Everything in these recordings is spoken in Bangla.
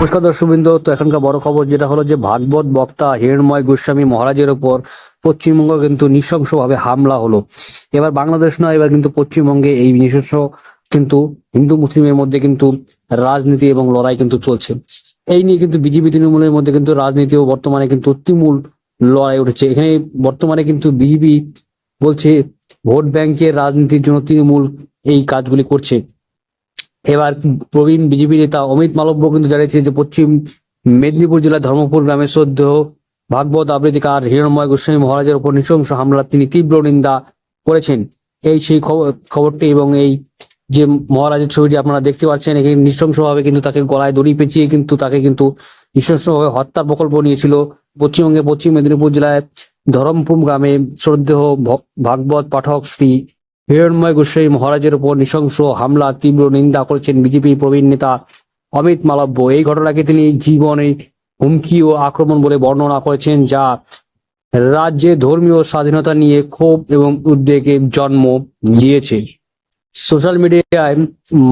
নমস্কার দর্শকবৃন্দ তো এখনকার বড় খবর যেটা হলো যে ভাগবত বক্তা হিরণময় গোস্বামী মহারাজের ওপর পশ্চিমবঙ্গ কিন্তু নৃশংসভাবে হামলা হলো। এবার বাংলাদেশ নয়, এবার কিন্তু পশ্চিমবঙ্গে এই নৃশংস কিন্তু হিন্দু মুসলিমের মধ্যে কিন্তু রাজনীতি এবং লড়াই কিন্তু চলছে। এই নিয়ে কিন্তু বিজেপি তৃণমূলের মধ্যে কিন্তু রাজনীতিও বর্তমানে কিন্তু তুমুল লড়াই উঠেছে। এখানে বর্তমানে কিন্তু বিজেপি বলছে ভোট ব্যাংকের রাজনীতির জন্য তৃণমূল এই কাজগুলি করছে। এবার প্রবীণ বিজেপি নেতা অমিত মালব্য কিন্তু জানিয়েছে যে পশ্চিম মেদিনীপুর জেলার ধর্মপুর গ্রামের শ্রদ্ধেয় ভাগবত আবৃত্তিকার হিরণময় গোস্বামী মহারাজের উপর নৃশংস হামলা তিনি তীব্র নিন্দা করেছেন। এই সেই খবর- খবরটি এবং এই যে মহারাজের ছবিটি আপনারা দেখতে পাচ্ছেন এখানে নৃশংসভাবে কিন্তু তাকে গলায় দড়ি পেঁচিয়ে কিন্তু তাকে কিন্তু নৃশংসভাবে হত্যার প্রকল্প নিয়েছিল। পশ্চিমবঙ্গের পশ্চিম মেদিনীপুর জেলায় ধরমপুর গ্রামে শ্রদ্ধেয় ভাগবত পাঠক শ্রী হিরণময় গোস্বামী মহারাজের উপর নৃশংস হামলা, তীব্র নিন্দা করেছেন বিজেপি প্রবীণ নেতা অমিত মালব্য। এই ঘটনাকে তিনি জীবনে হুমকি ও আক্রমণ বলে বর্ণনা করেছেন, যা রাজ্যে ধর্মীয় স্বাধীনতা নিয়ে ক্ষোভ এবং উদ্বেগের জন্ম দিয়েছে সোশ্যাল মিডিয়ায়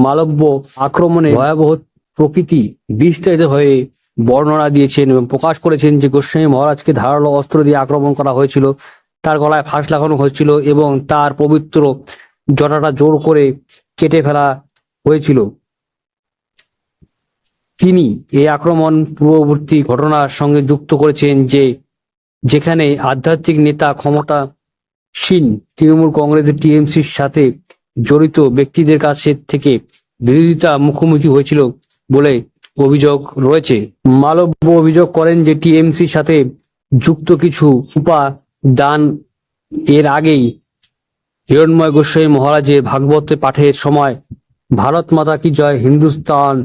মালব্য আক্রমণে ভয়াবহ প্রকৃতি বিস্তারিত হয়ে বর্ণনা দিয়েছেন এবং প্রকাশ করেছেন যে গোস্বামী মহারাজকে ধারালো অস্ত্র দিয়ে আক্রমণ করা হয়েছিল। তার গলায় ফাঁস লাগানো হয়েছিল এবং তার পবিত্র জটাটা জোর করে কেটে ফেলা হয়েছিল। তিনি এই আক্রমণ পূর্ববর্তী ঘটনার সঙ্গে যুক্ত করেছেন যে, যেখানে আধ্যাত্মিক নেতা ক্ষমতাসীন তৃণমূল কংগ্রেসের টিএমসির সাথে জড়িত ব্যক্তিদের কাছে থেকে বিরোধিতা মুখোমুখি হয়েছিল বলে অভিযোগ রয়েছে। মালব্য অভিযোগ করেন যে, টিএমসির সাথে যুক্ত কিছু উপাদান এর আগেই হিরণময় গোস্বামী মহারাজের ভাগবত পাঠের সময়, ভারত মাতা কি জয়, হিন্দুস্তান,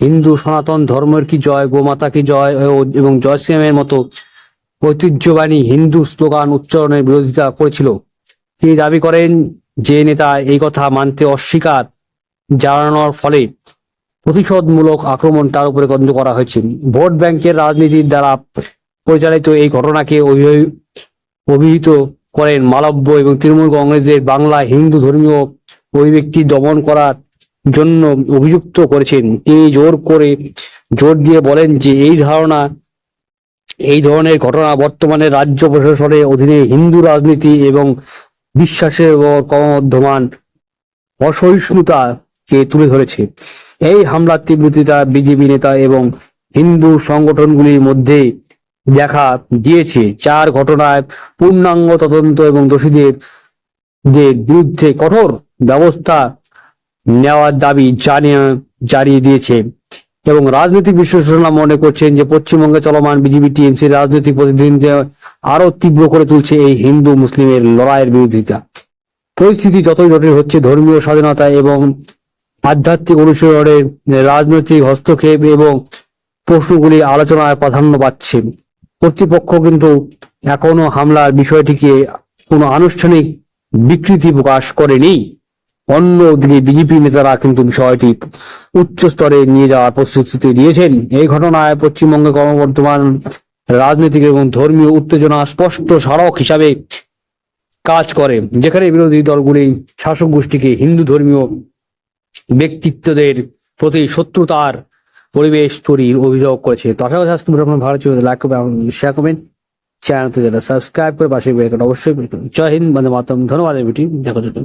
হিন্দু সনাতন ধর্মের কি জয় গোমাতা কি জয় এবং জয় শ্রীরামের মতো ঐতিহ্যবাণী হিন্দু স্লোগান উচ্চারণের বিরোধিতা করেছিল। তিনি দাবি করেন যে নেতা এই কথা মানতে অস্বীকার জানানোর ফলে প্রতিশোধমূলক আক্রমণ তার উপরে গন্ধ করা হয়েছে। ভোট ব্যাংকের রাজনীতির দ্বারা পরিচালিত এই ঘটনাকে অভিহিত করেন মালব্য এবং তৃণমূল কংগ্রেসের বাংলা হিন্দু ধর্মীয় অভিব্যক্তি দমন করার জন্য অভিযুক্ত করেছেন। তিনি জোর করে জোর দিয়ে বলেন যে এই ধারণা, এই ধরনের ঘটনা বর্তমানে রাজ্য প্রশাসনের অধীনে হিন্দু রাজনীতি এবং বিশ্বাসের ক্রমবর্ধমান অসহিষ্ণুতাকে তুলে ধরেছে। এই হামলার তীব্রতা বিজেপি নেতা এবং হিন্দু সংগঠনগুলির মধ্যে দেখা দিয়েছে। চার ঘটনায় পূর্ণাঙ্গ তদন্ত এবং দোষীদের বিরুদ্ধে কঠোর ব্যবস্থা নেওয়ার দাবি জানিয়ে জানিয়ে দিয়েছে। এবং রাজনৈতিক বিশ্লেষণরা মনে করছেন যে পশ্চিমবঙ্গে চলমান বিজেপি, টিএমসি রাজনৈতিক প্রতিদ্বন্দ্বিতা আরও তীব্র করে তুলছে এই হিন্দু মুসলিমের লড়াইয়ের বিরোধিতা। পরিস্থিতি যতই জটিল হচ্ছে, ধর্মীয় স্বাধীনতা এবং আধ্যাত্মিক অনুশীলনের রাজনৈতিক হস্তক্ষেপ এবং প্রশ্নগুলি আলোচনায় প্রাধান্য পাচ্ছে। কর্তৃপক্ষ কিন্তু এখনও হামলার বিষয়টিকে কোনো আনুষ্ঠানিক বিকৃতি প্রকাশ করেনি। অন্যদিকে বিজেপি নেতারা কিন্তু বিষয়টি উচ্চ স্তরে নিয়ে যাওয়ার প্রতিশ্রুতি দিয়েছেন এই ঘটনায় পশ্চিমবঙ্গে ক্রমবর্ধমান রাজনৈতিক এবং ধর্মীয় উত্তেজনা স্পষ্ট স্মারক হিসাবে কাজ করে, যেখানে বিরোধী দলগুলি শাসক গোষ্ঠীকে হিন্দু ধর্মীয় ব্যক্তিত্বদের প্রতি শত্রুতার পরিবেশ তৈরির অভিযোগ করেছে। তো আশা করছি আজকে আপনার ভালো ছিল লাইক করবেন শেয়ার করবেন। চ্যানেলতে যারা সাবস্ক্রাইব করে পাশে বেল অবশ্যই। জয় হিন্দ, বন্দে মাতম ধন্যবাদ ভিডিও দেখার জন্য